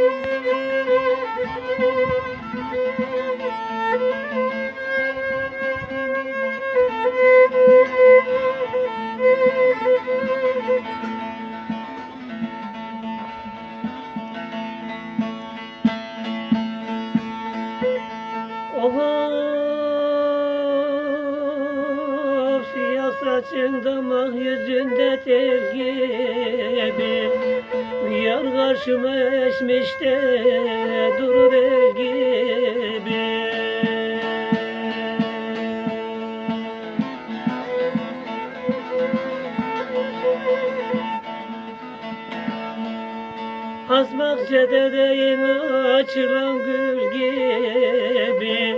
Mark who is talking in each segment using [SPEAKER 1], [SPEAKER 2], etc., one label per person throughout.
[SPEAKER 1] Of siyah saçında mah yüzünde tel gibi. Yar karşıma eşmiş de durur el gibi Hasmak cededeyim açılan gül gibi.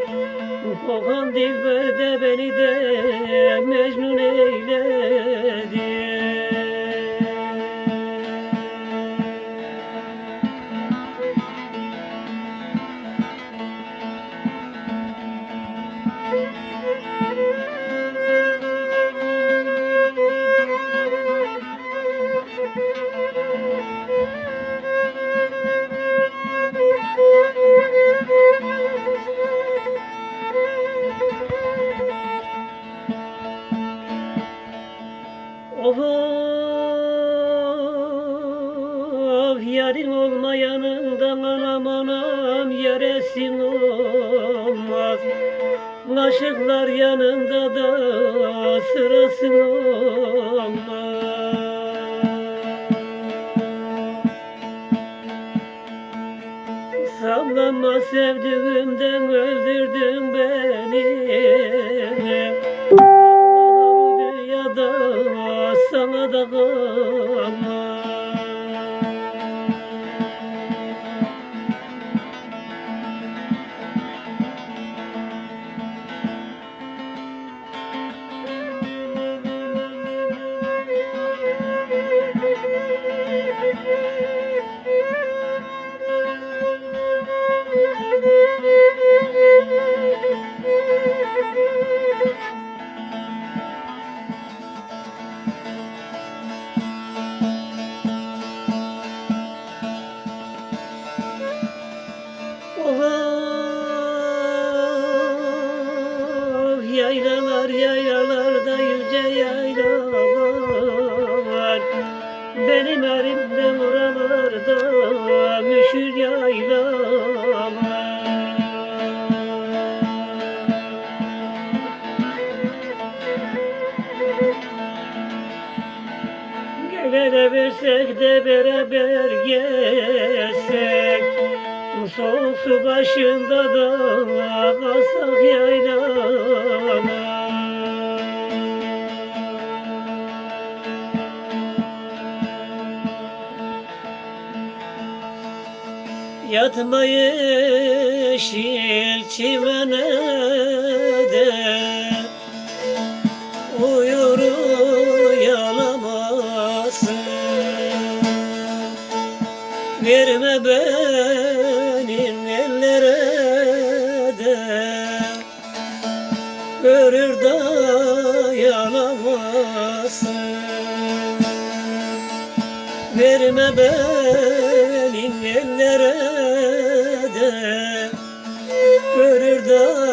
[SPEAKER 1] Kokan dilber de beni de Mecnun eyledi Of yarın olmayanından anam anam yeresin olmaz. Aşıklar yanında da sırasın olmaz. Sallama sevdiğimden öldürdün beni go yaylalar yaylalarda yüce yaylalar. Benim elimden oralarda müşür yaylalar. Versek de beraber gezsek Soğuk su başında da kalsak yaylama Yatma yeşil çimene de. Uyur uyanamazsın Verme benim ellere de. Görür dayanamazsın Verme benim ellere de Görür dayanamazsın